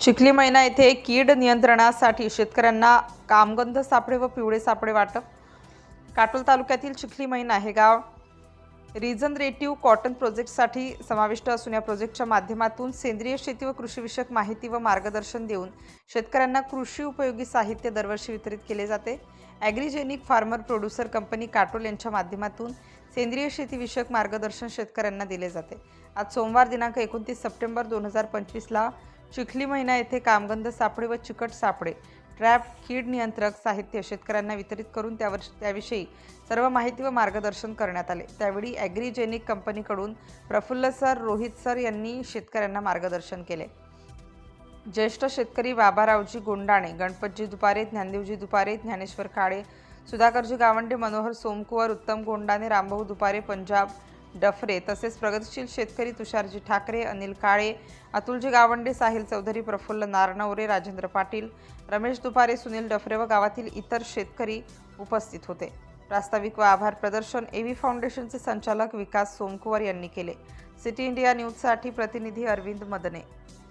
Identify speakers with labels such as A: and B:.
A: चिखली महिना येथे कीड नियंत्रणासाठी शेतकऱ्यांना कामगंध सापळे व पिवळे सापळे वाटप. काटोल तालुक्यातील चिखली महिना हे गाव रिजनरेटिव्ह कॉटन प्रोजेक्टसाठी समाविष्ट असून या प्रोजेक्टच्या माध्यमातून सेंद्रिय शेती व कृषीविषयक माहिती व मार्गदर्शन देऊन शेतकऱ्यांना कृषी उपयोगी साहित्य दरवर्षी वितरित केले जाते. Agrigenic farmer producer company Katol यांच्या माध्यमातून सेंद्रिय शेतीविषयक मार्गदर्शन शेतकऱ्यांना दिले जाते. आज सोमवार दिनांक एकोणतीस सप्टेंबर दोन हजार पंचवीसला चिखली महिना येथे कामगंध सापळे व चिकट सापळे ट्रॅप कीड नियंत्रक साहित्य शेतकऱ्यांना वितरित करून त्यावर त्याविषयी सर्व माहिती व मार्गदर्शन करण्यात आले. त्यावेळी ॲग्रीजेनिक कंपनीकडून प्रफुल्ल सर रोहित सर यांनी शेतकऱ्यांना मार्गदर्शन केले. ज्येष्ठ शेतकरी बाबारावजी गोंडाणे गणपतजी दुपारे ज्ञानदेवजी दुपारे ज्ञानेश्वर काळे सुधाकरजी गावंडे मनोहर सोमकुवर उत्तम गोंडाणे रामभाऊ दुपारे पंजाब डफरे. तसेच प्रगतशील शेतकरी तुषारजी ठाकरे अनिल काळे अतुलजी गावंडे साहिल चौधरी प्रफुल्ल नारनवरे राजेंद्र पाटील रमेश दुपारे सुनील डफरे व गावातील इतर शेतकरी उपस्थित होते. प्रास्ताविक व आभार प्रदर्शन एव्ही फाउंडेशनचे संचालक विकास सोमकुवर यांनी केले. सिटी इंडिया न्यूजसाठी प्रतिनिधी अरविंद मदने.